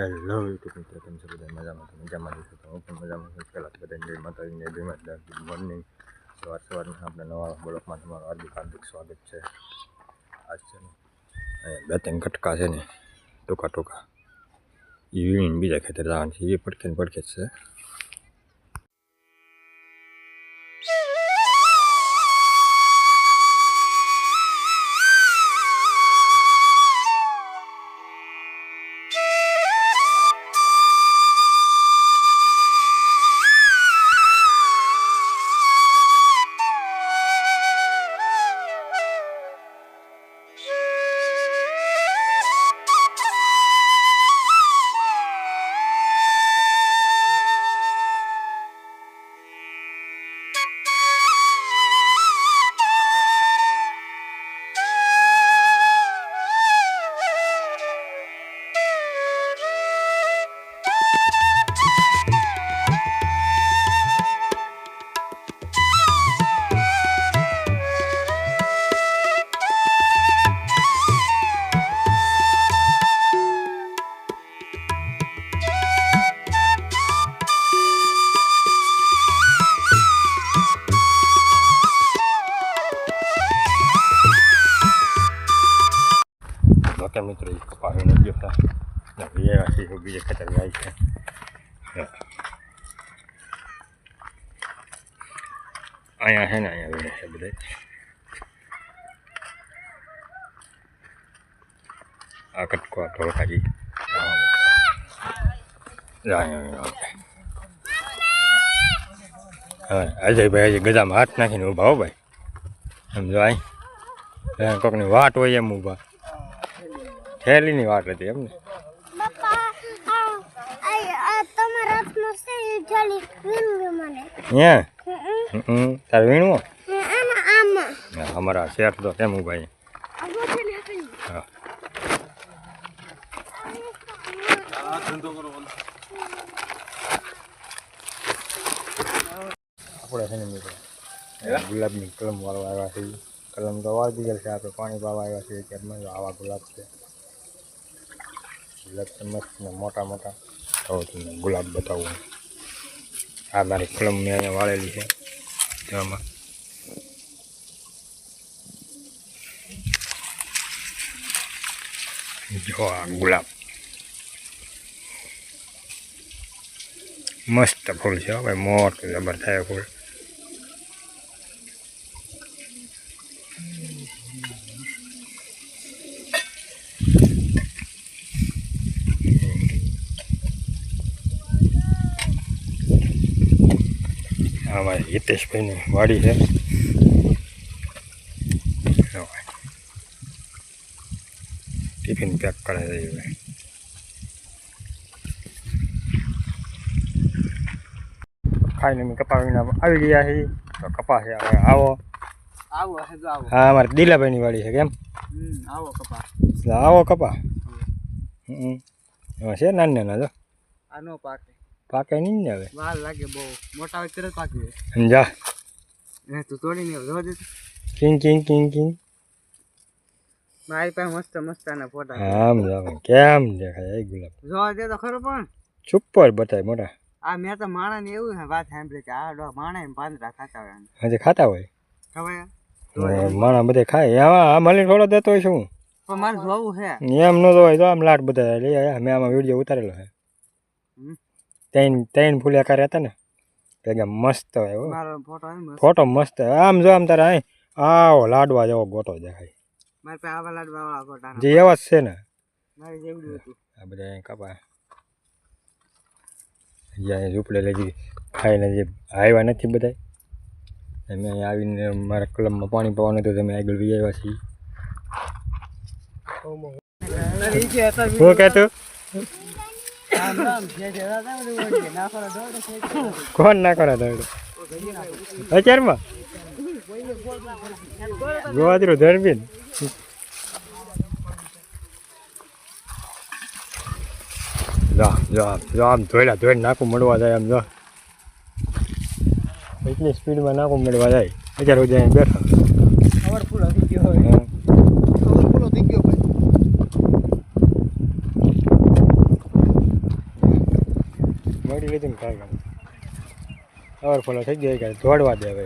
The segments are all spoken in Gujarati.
હેલો યુટ્યુબ મિત્રો કેમ છો બધા મજામાં તો મજામાં જશો તો હું પણ મજામાં છું પહેલાં બધાને જય માતાજીને જય માતા ગુડ મોર્નિંગ સવાર સવારના આપણે નવા બ્લોકમાં તમારું હાર્દિક હાર્દિક સ્વાગત છે આજ છે ને બે ત્રણ કટકા છે ને ટૂંકા ટૂંકા એ વીણીને બીજા ખેતર જવાનું છે એ પડખે પડખે છે મોટા મિત્રો એ કપાવીને ગયો હતા ને વ્યવા છે એવું બીજે ખેતર જાય છે હે. અહીંયા છે ને અહીંયા વીણે છે બધે આ કટકો આ ઢોલકાજી હા અજયભાઈ હજી ગજામાં હાથ નાખીને ઊભા હો ભાઈ સમજો આય કોકની વાટ હોય એમ ઊભા થેલીની વાત હતી એમ ને પપ્પા આ આ- આ તમારા હાથમાં છે એ જાલી વીણવી મને. અહીંયા હમ, હમ તારે વીણવો? અમારા શેઠ તો કેમ નાખેલી. હા. આપણે છે ને મિત્રો ગુલાબની કલમ વાળવા આવ્યા છે કલમ તો વાળી દીધેલ છે આપણે પાણી પાવા આવ્યા છીએ ત્યારમાં આવા ગુલાબ છે. છે મસ્ત મોટા મોટા તો તમને ગુલાબ બતાવું. આ મારી કલમ મેં અહીંયા વાળેલી છે, તેમાં. જો આ ગુલાબ. મસ્ત ફૂલ છે હવે ભાઈ, મોટું જબર થાય ફૂલ આ મારી હિતેશભાઈની વાડી છે. ટિફિન પેક કરે છે ભાઈ ખાઈને મેં કપા વિના આવી ગયા છે તો કપા છે હવે. આવો. હા અમારે દીલાભાઈની વાડી છે કેમ? આવો કપા. આવો કપા. હમ. છે નાના નાના જો આનો પાકે. પાકે નહીં ને હવે? વાર લાગે બહુ. મોટા હોય તરત પાકી જાય. સમજા એ તું તોડીને જોવા દે કિંગ કિંગ કિંગ કિંગ. મારી પાસે મસ્ત મસ્ત આના ફોટા. આમ જો કેમ દેખાય? એ ગુલાબ. જોવા દે તો ખરો પણ. સુપર બતાય મોટા. આ મેં તો માણા ને એવું વાત સાંભળી કે આ ડો માણા એમ પાંદડા ખાતા હોય. હજી ખાતા હોય? ખવાય માણા બધે ખાય. આમાં આ મળી થોડો દેતો હોય શું? પણ મારે જોવું છે એમ ન જોવાય તો આમ લાટ બધા લઈ આવ્યા મેં આમાં વીડિયો ઉતારેલો છે હમ. ત્રણ ત્રણ ફૂલિયા કર્યા હતા ને ભેગા મસ્ત હોય ફોટો મસ્ત. આમ જો આમ તારે અહીં આવો લાડવા જેવો ગોટો દેખાય. જે એવા જ છે ને. આ બધા અહીં કપા. જ્યાં ઝૂંપડે લઈ ખાઈને જે આવ્યા નથી બધા અમે અહીં આવીને મારા કલમમાં પાણી પાવાનું હતું તમે આગળ વી આવ્યા છીએ. શું કહેતું કોણ ના કરે દોડ અત્યારમાં? ગોવાદરું ધરબીન. જો જો જો આમ ધોયલા ધોઈને નાખું મળવા જાય આમ જો. એટલી સ્પીડમાં નાખું મળવા જાય. અત્યારે સુધી બેઠા. પાવરફુલ હતી ગયો હવે હા. પાવરફુલ થઈ ગયો ભાઈ લીધું ને કાંઈ ઓવરફ્લો થઈ ગયો કે દોડવા દે હવે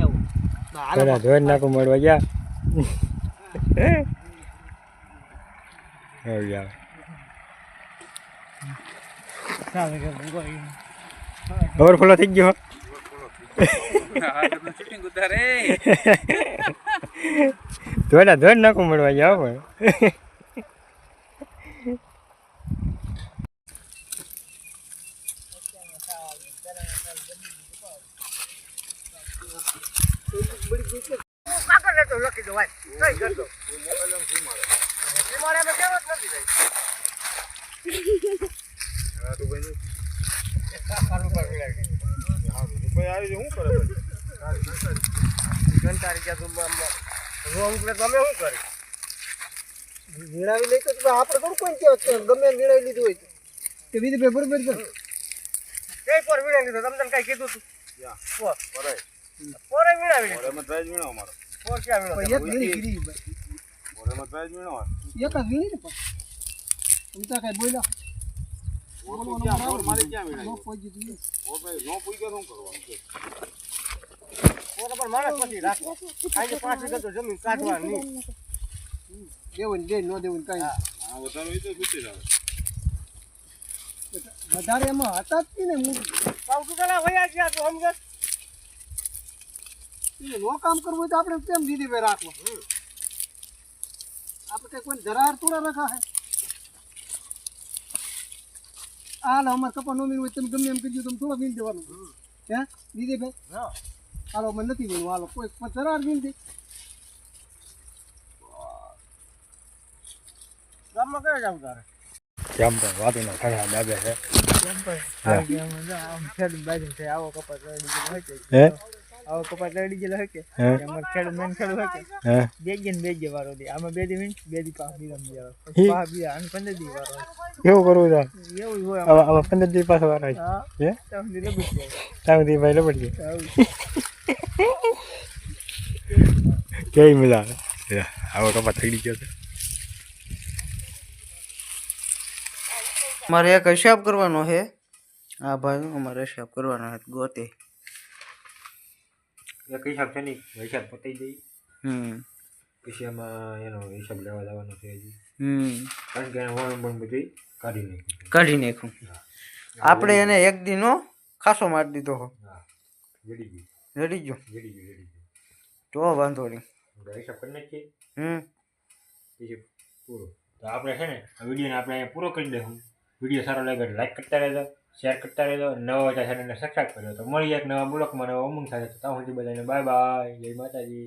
આવું પેલા ધોઈ નાખું, મળવા ગયા. હવે ગયા. ચાલે ફોલો થઈ ગયો. ધોઈ નાખું, મળવા ગયા પણ. લખી દો ભાઈ કઈ કરતો સીમાડે કેવો જ નથી પ્લે તમે શું કરે. ગમે એમ લીધું હોય તો બીજું પેપર પર કઈ પર વિણાવી લીધો તમને કઈ કીધું તું? પોરે વિણાવી લીધો પોર ક્યાં વિણો એક વીણી ગીરી એક જ વીણી ને પણ. હું તો કઈ બોલ્યા. પોરે પણ માણસ પછી રાખો. આજે પાંચ વીઘા તો જમીન કાઢવાની. દેવું ને દે નો દેવું ને કઈ વધારે એમાં હતા જ ને હું પાવતું પેલા વયા ગયા તો સમજ? નો કામ કરવું હોય તો આપણે કેમ દીદી ભાઈ રાખવા આપણે કોઈ ધરાર થોડા રખા હે? હાલ અમારે કપા નો હોય તમે ગમે એમ કીધું તમે થોડા મીન દેવાનું. હે દીદી ભાઈ હાલો મને નથી મીનું હાલો કોઈ કોઈ ધરાર મીન દે. ગામમાં કયા જાવ તારે? કેમ પણ વાતો ના ખરા દાદા છે. કપાસ હે આવો કપાસ લડી ગયેલો હોય કે હે મેન હોય બે જ ને બે જ વારો દે આમાં બે દી મિનિટ બે દી પાસ દી રમી જાય પાસ દી વારો એવું કરવું છે? એવું હોય આવા આવા પંદર દિવસ પાછો વાર આવી હા. હે? ત્યાં સુધી લગી જાય. ત્યાં સુધી ભાઈ ગયો આવું. કેવી આવો? કપા થઈ ગયો છે. મારે એક હિસાબ કરવાનો છે. આ ભાઈ અમારે હિસાબ કરવાનો છે ગોતે. એક હિસાબ છે નહીં? હિસાબ પતાઈ દઈ. હમ. પછી એમાં એનો હિસાબ લેવા જવાનો છે હજી. હમ. કારણ કે વણ પણ બધી કાઢી નાખ્યું. કાઢી નાખ્યું. આપણે એને એક દીનો ખાસો મારી દીધો હો. જડી ગયું. રેડી ગયો. જડી ગયો જડી ગયો. તો વાંધો નહીં. હિસાબ કરી નાખીએ. હમ. પૂરો. તો આપણે છે ને વીડિયો વિડીયોને આપણે અહીંયા પૂરો કરી દઈશું. વીડિયો સારો લાગે તો લાઈક કરતા રહેજો શેર કરતા રહેજો, નવા હતા ચેનલને સબસ્ક્રાઈબ કર્યો તો મળીએ એક નવા બ્લોગમાં નવા ઉમંગ સાથે. તો ત્યાં સુધી બધાને બાય બાય જય માતાજી.